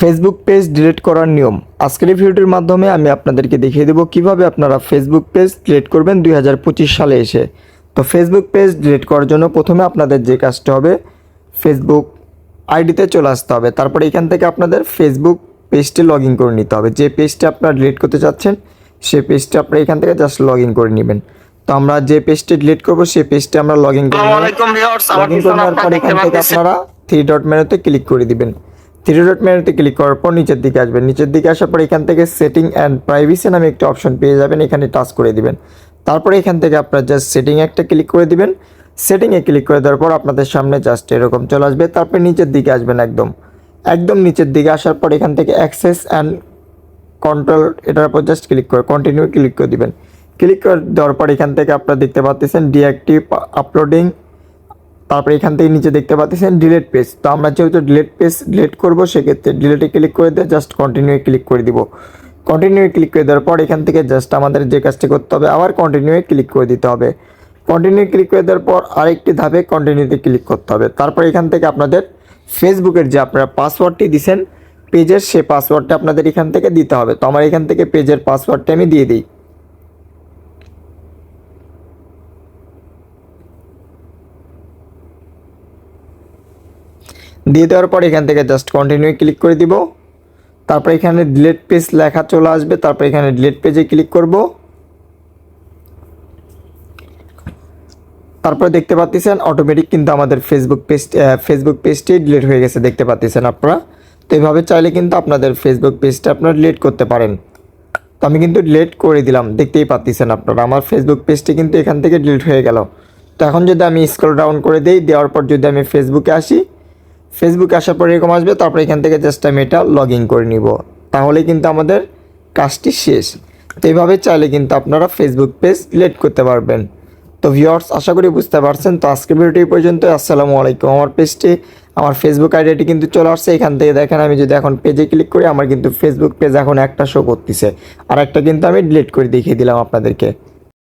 Facebook page delete করার নিয়ম। আজকের এই ভিডিওটির মাধ্যমে আমি আপনাদেরকে দেখিয়ে দেবো কীভাবে আপনারা ফেসবুক পেজ ডিলিট করবেন দুই হাজার পঁচিশ সালে এসে। তো ফেসবুক পেজ ডিলিট করার জন্য প্রথমে আপনাদের যে কাজটা হবে ফেসবুক আইডিতে চলে আসতে হবে। তারপরে এখান থেকে আপনাদের ফেসবুক পেজটি লগ ইন করে নিতে হবে। যে পেজটা আপনারা ডিলিট করতে চাচ্ছেন সেই পেজটা আপনারা এখান থেকে জাস্ট লগ ইন করে নেবেন। তো আমরা যে পেজটি ডিলিট করব সেই পেজটি আমরা লগ ইন করে নেব। লগ ইন পিছনে করার পর এখান থেকে আপনারা থ্রি ডট মেনুতে ক্লিক করে দিবেন। থ্রি ডট মেনুতে ক্লিক করার পর নিচের দিকে আসবেন। নিচের দিকে আসার পর এখান থেকে সেটিং অ্যান্ড প্রাইভেসি নামে একটি অপশন পেয়ে যাবেন। এখানে টাচ করে দিবেন। তারপরে এখান থেকে আপনার জাস্ট সেটিং একটা ক্লিক করে দিবেন। সেটিংয়ে ক্লিক করে দেওয়ার পর আপনাদের সামনে জাস্ট এরকম চলে আসবে। তারপরে নিচের দিকে আসবেন একদম। একদম নিচের দিকে আসার পর এখান থেকে অ্যাক্সেস অ্যান্ড কন্ট্রোল এটার উপর জাস্ট ক্লিক করে কন্টিনিউ ক্লিক করে দিবেন। ক্লিক করে দেওয়ার পর এখান থেকে আপনারা দেখতে পাচ্ছেন ডিঅ্যাক্টিভ আপলোডিং তারপরে এখান থেকে নিচে দেখতে পাচ্ছেন ডিলেট পেজ তো আমরা যেহেতু ডিলেট পেজ ডিলেট করব, সেক্ষেত্রে ডিলেটে ক্লিক করে দিয়ে জাস্ট কন্টিনিউ ক্লিক করে দিব। কন্টিনিউ ক্লিক করে দেওয়ার পর এখান থেকে জাস্ট আমাদের যে কাজটি করতে হবে, আবার কন্টিনিউ ক্লিক করে দিতে হবে। কন্টিনিউ ক্লিক করে দেওয়ার পর আরেকটি ধাপে কন্টিনিউতে ক্লিক করতে হবে। তারপর এখান থেকে আপনাদের ফেসবুকের যে আপনারা পাসওয়ার্ডটি দিছেন পেজের সে পাসওয়ার্ডটা আপনাদের এখান থেকে দিতে হবে। তো আমার এখান থেকে পেজের পাসওয়ার্ডটা আমি দিয়ে দিই। দিয়ে দেওয়ার পর এখান থেকে জাস্ট কন্টিনিউ ক্লিক করে দিব। তারপর এখানে ডিলেট পেজ লেখা চলে আসবে, তারপর এখানে ডিলেট পেজে ক্লিক করব। তারপরে দেখতে পাচ্ছেন অটোমেটিক কিন্তু আমাদের ফেসবুক পেজ ফেসবুক পেজটি ডিলেট হয়ে গেছে, দেখতে পাচ্ছেন আপনারা। তো এইভাবে চাইলে কিন্তু আপনাদের ফেসবুক পেজটা আপনারা ডিলিট করতে পারেন। তো আমি কিন্তু ডিলিট করে দিলাম, দেখতেই পাচ্ছেন আপনারা, আমার ফেসবুক পেজটি কিন্তু এখান থেকে ডিলিট হয়ে গেল। তো এখন যদি আমি স্ক্রল ডাউন করে দিই, দেওয়ার পর যদি আমি ফেসবুকে আসি ফেসবুকে আসার পর এরকম আসবে, তারপর এখান থেকে জাস্ট আমি এটা লগ ইন করে নিব। তাহলে কিন্তু আমাদের কাজটি শেষ। তো এইভাবে চাইলে কিন্তু আপনারা ফেসবুক পেজ ডিলিট করতে পারবেন। তো ভিউয়ার্স আশা করি বুঝতে পারছেন। তো আজকের ভিডিওটি পর্যন্ত আসসালামু আলাইকুম। আমার পেজটি আমার ফেসবুক আইডিটি কিন্তু চলে আসছে। এখান থেকে দেখেন, আমি যদি এখন পেজে ক্লিক করি, আমার কিন্তু ফেসবুক পেজ এখন একটা শো করতেছে। আর একটা কিন্তু আমি ডিলিট করে দেখিয়ে দিলাম আপনাদেরকে।